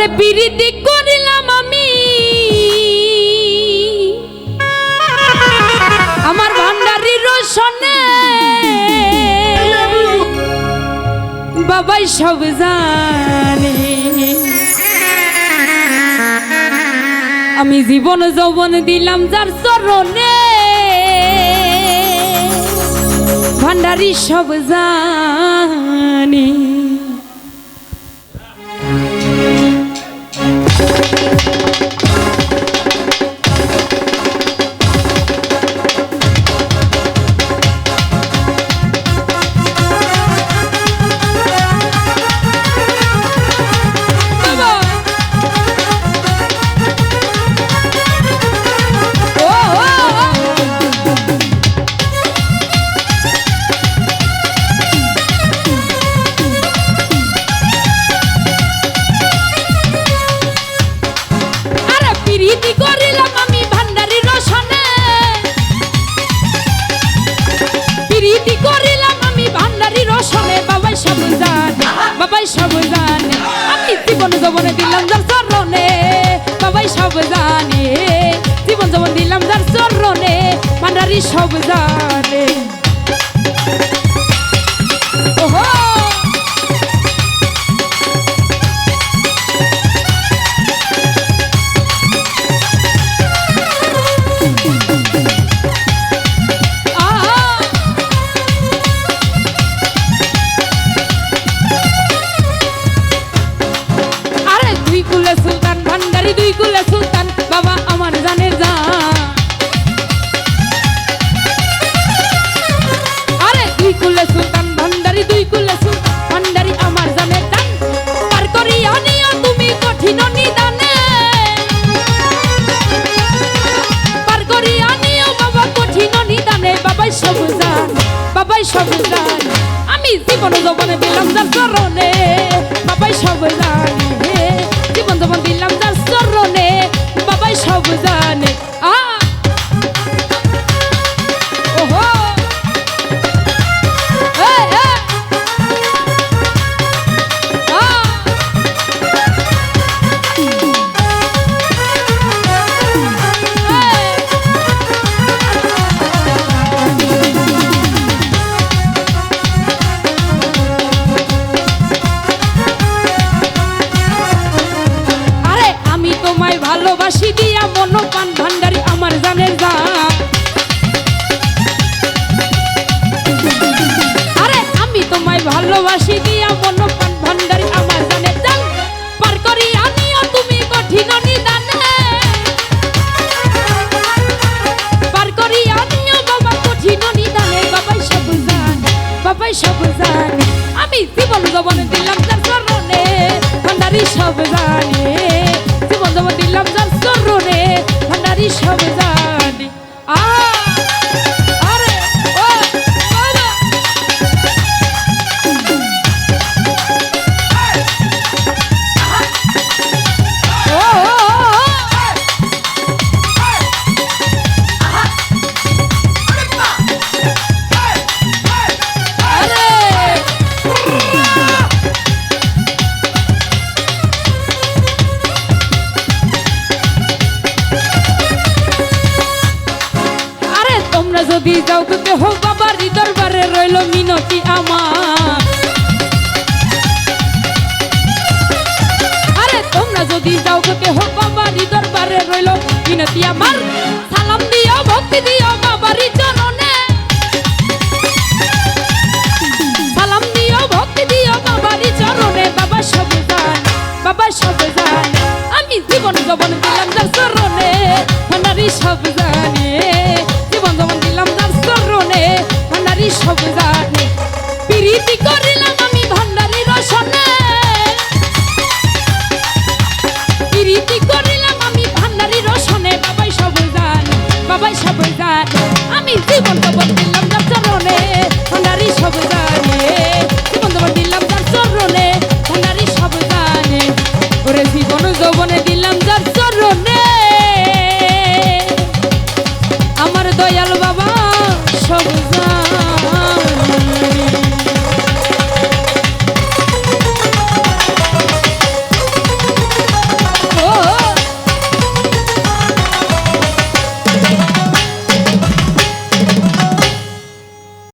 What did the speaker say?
বিরিতি করিলাম আমি। আমার ভান্ডারি রোশনে। বাবাই সব জানে। আমি জীবন যৌবন দিলাম যার চরণে। ভান্ডারি সব জানে। পিরিতি করিলাম আমি? ভান্ডারি রসনে বাবাই সব জানে বাবাই সব জানে আমি জীবন যৌবনে দিলাম যার চরণে, বাবাই সব জানে জীবন যৌবন দিলাম যার চরণে, ভান্ডারি সব জানে জান। আমি জীবন যৌবনে দিলাম যার চরণে। বাবাই সব জানে। জীবন যৌবন দিলাম যার চরণে। বাবাই সব জানে। ভালোবাসি দিয়া মন যদি যাও তো দেহ বাবার দরবারে রইল মিনতি আমার। আরে তোমরা যদি যাও তো দেহ বাবার দরবারে রইল মিনতি আমার, সালাম দিও, ভক্তি দিও বাবার চরণে সালাম দিও, ভক্তি দিও বাবার চরণে বাবা সব জান বাবা সব জান আমি জীবন জবন দিলাম যার চরণে সব জানে प्रीति कर ले